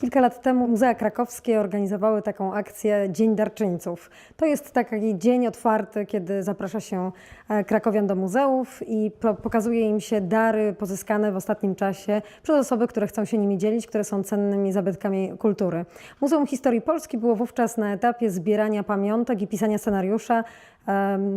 Kilka lat temu Muzea Krakowskie organizowały taką akcję Dzień Darczyńców. To jest taki dzień otwarty, kiedy zaprasza się e, krakowian do muzeów i pokazuje im się dary pozyskane w ostatnim czasie przez osoby, które chcą się nimi dzielić, które są cennymi zabytkami kultury. Muzeum Historii Polski było wówczas na etapie zbierania pamiątek i pisania scenariusza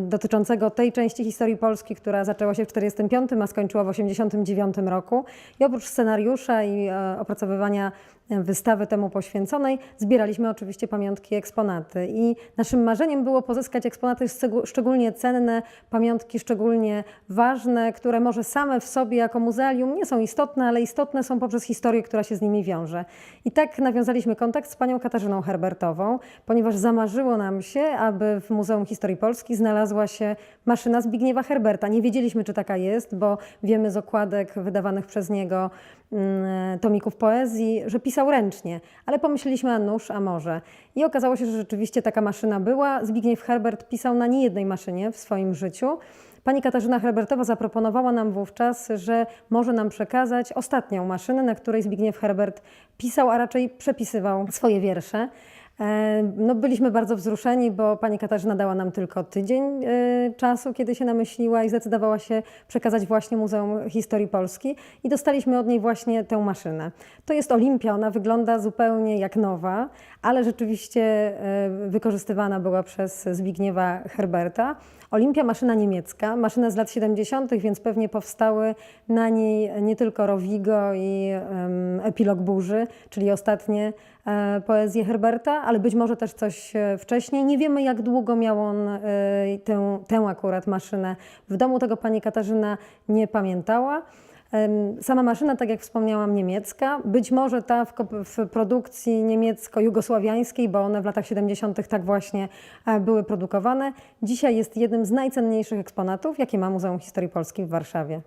dotyczącego tej części historii Polski, która zaczęła się w 1945, a skończyła w 1989 roku. I oprócz scenariusza i e, opracowywania e, wystawy temu poświęconej, zbieraliśmy oczywiście pamiątki i eksponaty. I naszym marzeniem było pozyskać eksponaty szczegó- szczególnie cenne, pamiątki szczególnie ważne, które może same w sobie jako muzeum nie są istotne, ale istotne są poprzez historię, która się z nimi wiąże. I tak nawiązaliśmy kontakt z panią Katarzyną Herbertową, ponieważ zamarzyło nam się, aby w Muzeum Historii Polski znalazła się maszyna Zbigniewa Herberta. Nie wiedzieliśmy, czy taka jest, bo wiemy z okładek wydawanych przez niego mm, tomików poezji, że pisał ręcznie, ale pomyśleliśmy, a nuż, a może. I okazało się, że rzeczywiście taka maszyna była. Zbigniew Herbert pisał na niejednej maszynie w swoim życiu. Pani Katarzyna Herbertowa zaproponowała nam wówczas, że może nam przekazać ostatnią maszynę, na której Zbigniew Herbert pisał, a raczej przepisywał swoje wiersze. E, No, byliśmy bardzo wzruszeni, bo pani Katarzyna dała nam tylko tydzień e, czasu, kiedy się namyśliła i zdecydowała się przekazać właśnie Muzeum Historii Polski i dostaliśmy od niej właśnie tę maszynę. To jest Olimpia, ona wygląda zupełnie jak nowa, ale rzeczywiście e, wykorzystywana była przez Zbigniewa Herberta. Olimpia maszyna niemiecka, maszyna z lat 70., więc pewnie powstały na niej nie tylko Rowigo i em, Epilog burzy, czyli ostatnie e, poezje Herberta, ale być może też coś e, wcześniej. Nie wiemy, jak długo miał on e, tę, tę akurat maszynę w domu. Tego pani Katarzyna nie pamiętała. Sama maszyna, tak jak wspomniałam, niemiecka. Być może ta w, w produkcji niemiecko-jugosławiańskiej, bo one w latach 70. tak właśnie były produkowane. Dzisiaj jest jednym z najcenniejszych eksponatów, jakie ma Muzeum Historii Polski w Warszawie.